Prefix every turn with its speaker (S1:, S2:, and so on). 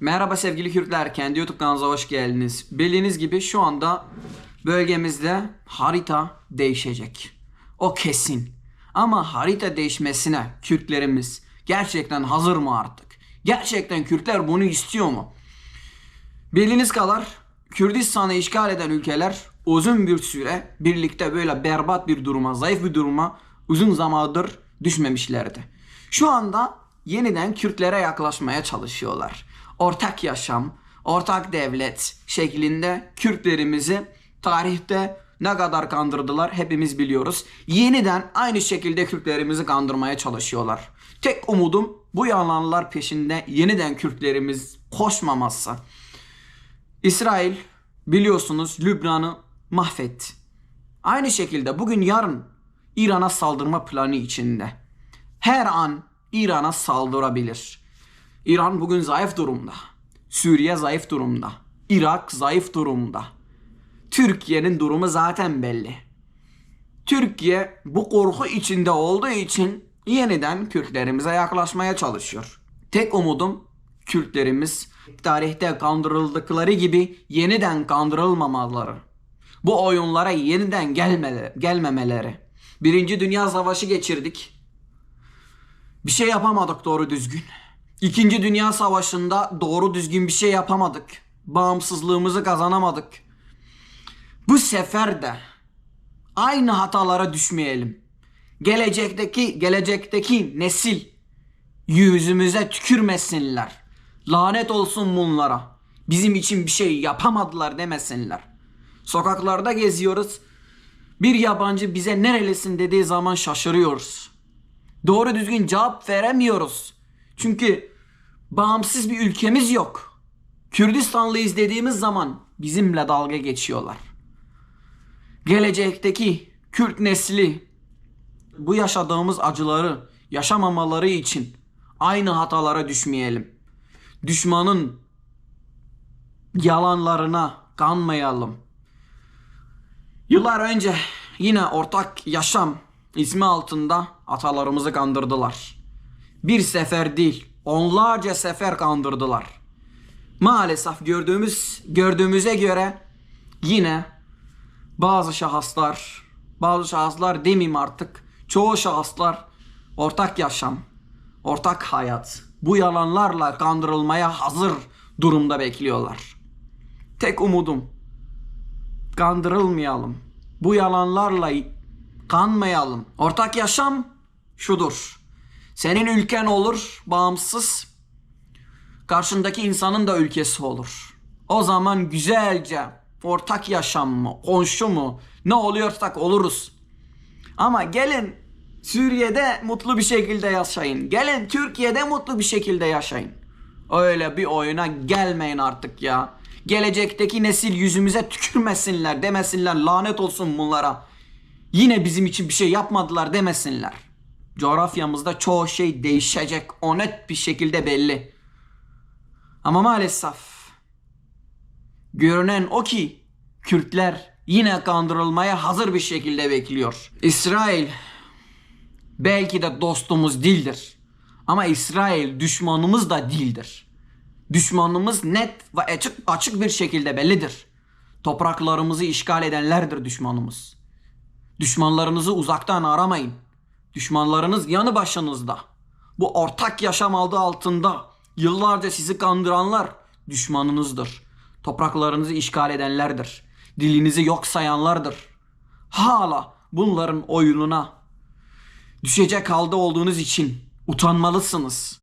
S1: Merhaba sevgili Kürtler, kendi YouTube kanalımıza hoş geldiniz. Bildiğiniz gibi şu anda bölgemizde harita değişecek. O kesin. Ama harita değişmesine Kürtlerimiz gerçekten hazır mı artık? Gerçekten Kürtler bunu istiyor mu? Bildiğiniz kadar Kürdistan'ı işgal eden ülkeler uzun bir süre birlikte böyle berbat bir duruma, zayıf bir duruma uzun zamandır düşmemişlerdi. Şu anda yeniden Kürtlere yaklaşmaya çalışıyorlar. Ortak yaşam, ortak devlet şeklinde Kürtlerimizi tarihte ne kadar kandırdılar hepimiz biliyoruz. Yeniden aynı şekilde Kürtlerimizi kandırmaya çalışıyorlar. Tek umudum bu yalanlar peşinde yeniden Kürtlerimiz koşmaması. İsrail biliyorsunuz Lübnan'ı mahvetti. Aynı şekilde bugün yarın İran'a saldırma planı içinde. Her an İran'a saldırabilir. İran bugün zayıf durumda. Suriye zayıf durumda. Irak zayıf durumda. Türkiye'nin durumu zaten belli. Türkiye bu korku içinde olduğu için yeniden Kürtlerimize yaklaşmaya çalışıyor. Tek umudum Kürtlerimiz tarihte kandırıldıkları gibi yeniden kandırılmamaları. Bu oyunlara yeniden gelmeli, gelmemeleri. Birinci Dünya Savaşı geçirdik. Bir şey yapamadık doğru düzgün. İkinci Dünya Savaşı'nda doğru düzgün bir şey yapamadık. Bağımsızlığımızı kazanamadık. Bu sefer de aynı hatalara düşmeyelim. Gelecekteki gelecekteki nesil yüzümüze tükürmesinler. Lanet olsun bunlara. Bizim için bir şey yapamadılar demesinler. Sokaklarda geziyoruz. Bir yabancı bize nerelisin dediği zaman şaşırıyoruz. Doğru düzgün cevap veremiyoruz. Çünkü bağımsız bir ülkemiz yok. Kürdistanlıyız dediğimiz zaman bizimle dalga geçiyorlar. Gelecekteki Kürt nesli bu yaşadığımız acıları yaşamamaları için aynı hatalara düşmeyelim. Düşmanın yalanlarına kanmayalım. Yıllar önce yine ortak yaşam ismi altında atalarımızı kandırdılar. Bir sefer değil, onlarca sefer kandırdılar. Maalesef gördüğümüz gördüğümüze göre yine bazı şahıslar, bazı şahıslar demeyeyim artık, çoğu şahıslar ortak yaşam, ortak hayat bu yalanlarla kandırılmaya hazır durumda bekliyorlar. Tek umudum kandırılmayalım. Bu yalanlarla kanmayalım. Ortak yaşam şudur. Senin ülken olur bağımsız. Karşındaki insanın da ülkesi olur. O zaman güzelce ortak yaşam mı, komşu mu ne oluyorsak oluruz. Ama gelin Suriye'de mutlu bir şekilde yaşayın. Gelin Türkiye'de mutlu bir şekilde yaşayın. Öyle bir oyuna gelmeyin artık ya. Gelecekteki nesil yüzümüze tükürmesinler demesinler lanet olsun bunlara. Yine bizim için bir şey yapmadılar demesinler. Coğrafyamızda çoğu şey değişecek. O net bir şekilde belli. Ama maalesef görünen o ki Kürtler yine kandırılmaya hazır bir şekilde bekliyor. İsrail belki de dostumuz değildir. Ama İsrail düşmanımız da değildir. Düşmanımız net ve açık, açık bir şekilde bellidir. Topraklarımızı işgal edenlerdir düşmanımız. Düşmanlarınızı uzaktan aramayın. Düşmanlarınız yanı başınızda. Bu ortak yaşam adı altında yıllarca sizi kandıranlar düşmanınızdır. Topraklarınızı işgal edenlerdir. Dilinizi yok sayanlardır. Hala bunların oyununa düşecek halde olduğunuz için utanmalısınız.